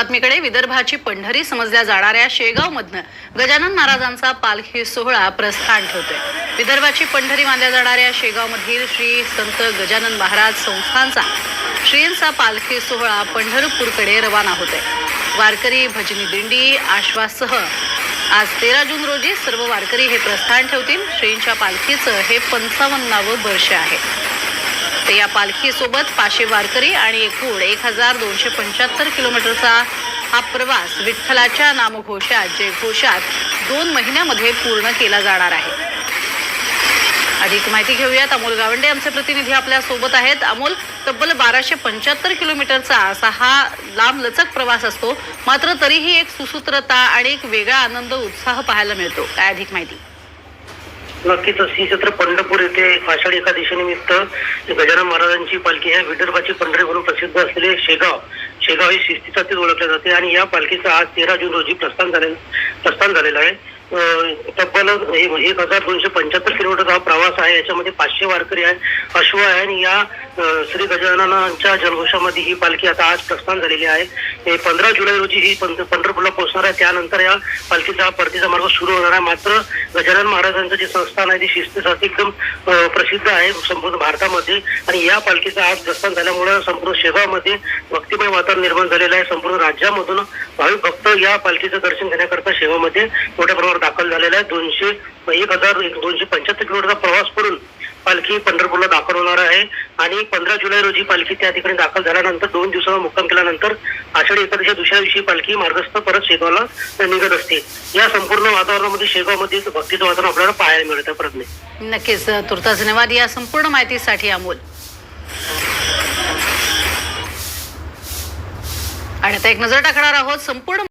बातमीकडे विदर्भाची पंढरी समजल्या जाणाऱ्या शेगावमधनं गजानन महाराजांचा पालखी सोहळा प्रस्थान ठेवतोय. विदर्भाची पंढरी मानल्या जाणाऱ्या शेगावमधील श्री संत गजानन महाराज संस्थानचा श्रींचा पालखी सोहळा पंढरपूरकडे रवाना होतोय. वारकरी भजनी दिंडी आश्वासह आज तेरा जून रोजी सर्व वारकरी हे प्रस्थान ठेवतील. श्रींच्या पालखीचं हे पंचावन्नावं वर्ष आहे. तर या पालखीसोबत पाचशे वारकरी आणि एकूण एक हजार दोनशे पंच्याहत्तर किलोमीटरचा हा प्रवास विठ्ठलाच्या नामघोषात जे घोषात दोन महिन्यामध्ये पूर्ण केला जाणार आहे. अधिक माहिती घेऊयात. अमोल गावंडे आमचे प्रतिनिधी आपल्यासोबत आहेत. अमोल तब्बल बाराशे पंच्याहत्तर किलोमीटरचा असा हा लांब लचक प्रवास असतो. मात्र तरीही एक सुसूत्रता आणि एक वेगळा आनंद उत्साह पाहायला मिळतो. काय अधिक माहिती? नक्कीच श्रीक्षेत्र पंढरपूर येथे आषाढी एकादशीनिमित्त गजानन महाराजांची पालखी आहे विदर्भाची पंढरी म्हणून प्रसिद्ध असलेले शेगाव. शेगाव हे शिस्तीसाठीच ओळखले जाते आणि या पालखीचं आज तेरा जून रोजी प्रस्थान झाले प्रस्थान झालेलं आहे. तब्बल एक हजार दोनशे पंच्याहत्तर किलोमीटरचा हा प्रवास आहे. याच्यामध्ये पाचशे वारकरी आहे अश्व आहे आणि या श्री गजाननांच्या जलघोषामध्ये ही पालखी आता आज प्रस्थान झालेली आहे. पंधरा जुलै रोजी ही पंढरपूरला पोहोचणार आहे. त्यानंतर या पालखीचा परतीचा मार्ग सुरू होणार आहे. मात्र गजानन महाराजांचं जे संस्थान आहे ते शिस्तीसाठी एकदम प्रसिद्ध आहे संपूर्ण भारतामध्ये. आणि या पालखीचं आज प्रस्थान झाल्यामुळे संपूर्ण शेगावमध्ये भक्तिमय वातावरण निर्माण झालेलं आहे. संपूर्ण राज्यामधून भाविक भक्त या पालखीचं दर्शन घेण्याकरता शेगावमध्ये मोठ्या प्रमाणात प्रमाणावर दाखल झालेला आहे. दोनशे एक हजार दोनशे पंच्याहत्तर किलोमीटरचा प्रवास करून पालखी पंढरपूरला दाखल होणार आहे. आणि पंधरा जुलै रोजी पालखी त्या ठिकाणी दाखल झाल्यानंतर दोन दिवसाला मुक्काम केल्यानंतर आषाढी एकादशीच्या दुसऱ्या दिवशी पालखी मार्गस्थ परत शेगावला निघत असते. या संपूर्ण वातावरणामध्ये शेगावमध्ये भक्तीचं वातावरण आपल्याला पाहायला मिळतं परत नक्कीच तुर्ता धन्यवाद. या संपूर्ण माहितीसाठी अमोल. आणि आता एक नजर टाकणार आहोत संपूर्ण